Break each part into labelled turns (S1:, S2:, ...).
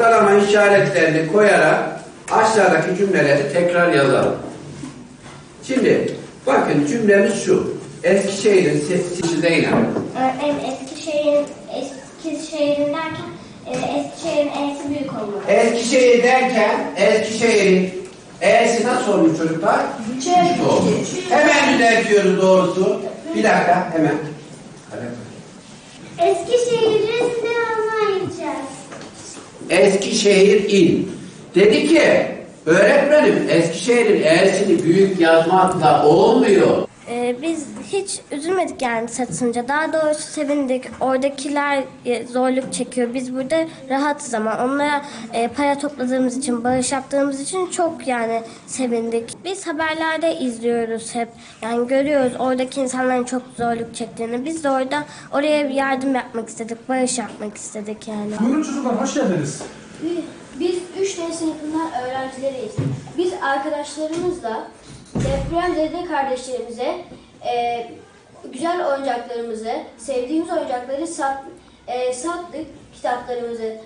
S1: noktalama işaretlerini koyarak aşağıdaki cümleleri tekrar yazalım. Şimdi bakın cümlemiz şu. Eskişehir'in sesi Zeynep.
S2: Öğretmenim Eskişehir'in Eskişehir'in derken e, Eskişehir'in E'si büyük olmalı.
S1: Eskişehir derken Eskişehir'in E'si nasıl olmuş çocuklar? Küçük olmuş. Hemen düzeltiyoruz doğrusu. Bir dakika hemen.
S2: Eskişehir'i ne anlayacağız?
S1: Eskişehir il. Dedi ki öğretmenim Eskişehir'in E'sini büyük yazmakla olmuyor.
S2: Ee, biz hiç üzülmedik yani satınca. Daha doğrusu sevindik. Oradakiler e, zorluk çekiyor. Biz burada rahatız ama onlara e, para topladığımız için, bağış yaptığımız için çok yani sevindik. Biz haberlerde izliyoruz hep. Yani görüyoruz oradaki insanların çok zorluk çektiğini. Biz de orada oraya bir yardım yapmak istedik, bağış yapmak istedik yani.
S3: Buyurun çocuklar hoş geldiniz.
S4: Biz 3 D sınıfından öğrencileriyiz. Biz arkadaşlarımızla depremzede kardeşlerimize e, güzel oyuncaklarımızı, sevdiğimiz oyuncakları sat, e, sattık, kitaplarımızı.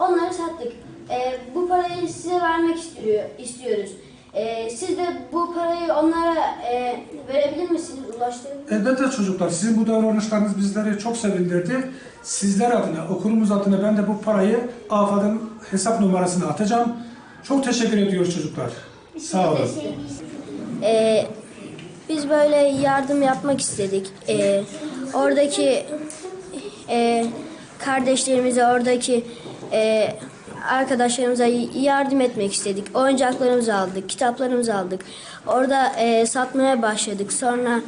S4: Onları sattık. E, bu parayı size vermek istiyor, istiyoruz. E, siz de bu parayı onlara e, verebilir misiniz, ulaştırır mısınız?
S3: Elbette çocuklar sizin bu davranışlarınız bizleri çok sevindirdi. Sizler adına, okulumuz adına ben de bu parayı AFAD'ın hesap numarasına atacağım. Çok teşekkür ediyoruz çocuklar. Sağ olun.
S4: Ee, biz böyle yardım yapmak istedik. Ee, oradaki e, kardeşlerimize, oradaki e, arkadaşlarımıza yardım etmek istedik. Oyuncaklarımızı aldık, kitaplarımızı aldık. Orada e, satmaya başladık. Sonra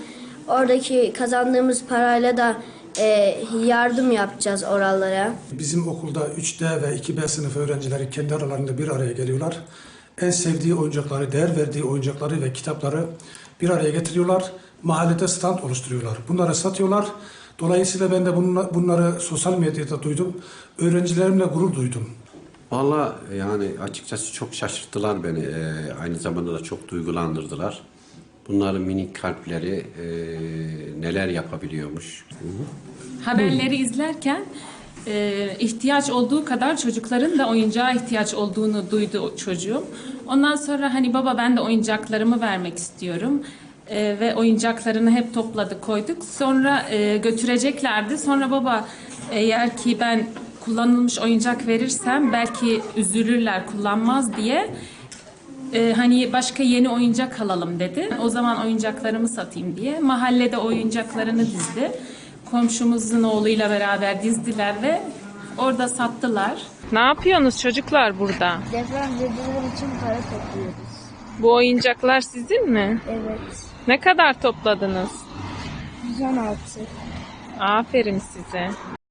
S4: oradaki kazandığımız parayla da e, yardım yapacağız oralara.
S3: Bizim okulda 3D ve 2B sınıf öğrencileri kendi aralarında bir araya geliyorlar. En sevdiği oyuncakları, değer verdiği oyuncakları ve kitapları bir araya getiriyorlar. Mahallede stand oluşturuyorlar. Bunları satıyorlar. Dolayısıyla ben de bunla- bunları sosyal medyada duydum. Öğrencilerimle gurur duydum.
S5: Valla yani açıkçası çok şaşırttılar beni. Ee, aynı zamanda da çok duygulandırdılar. Bunların minik kalpleri e, neler yapabiliyormuş.
S6: Haberleri izlerken e, ihtiyaç olduğu kadar çocukların da oyuncağa ihtiyaç olduğunu duydu çocuğum. Ondan sonra hani baba ben de oyuncaklarımı vermek istiyorum. E, ve oyuncaklarını hep topladık koyduk. Sonra e, götüreceklerdi. Sonra baba eğer ki ben kullanılmış oyuncak verirsem belki üzülürler kullanmaz diye e, hani başka yeni oyuncak alalım dedi. O zaman oyuncaklarımı satayım diye mahallede oyuncaklarını dizdi. Komşumuzun oğluyla beraber dizdiler ve orada sattılar. Ne yapıyorsunuz çocuklar burada?
S4: Depremzedeler için para topluyoruz.
S6: Bu oyuncaklar sizin mi?
S4: Evet.
S6: Ne kadar topladınız?
S4: 116.
S6: Aferin size.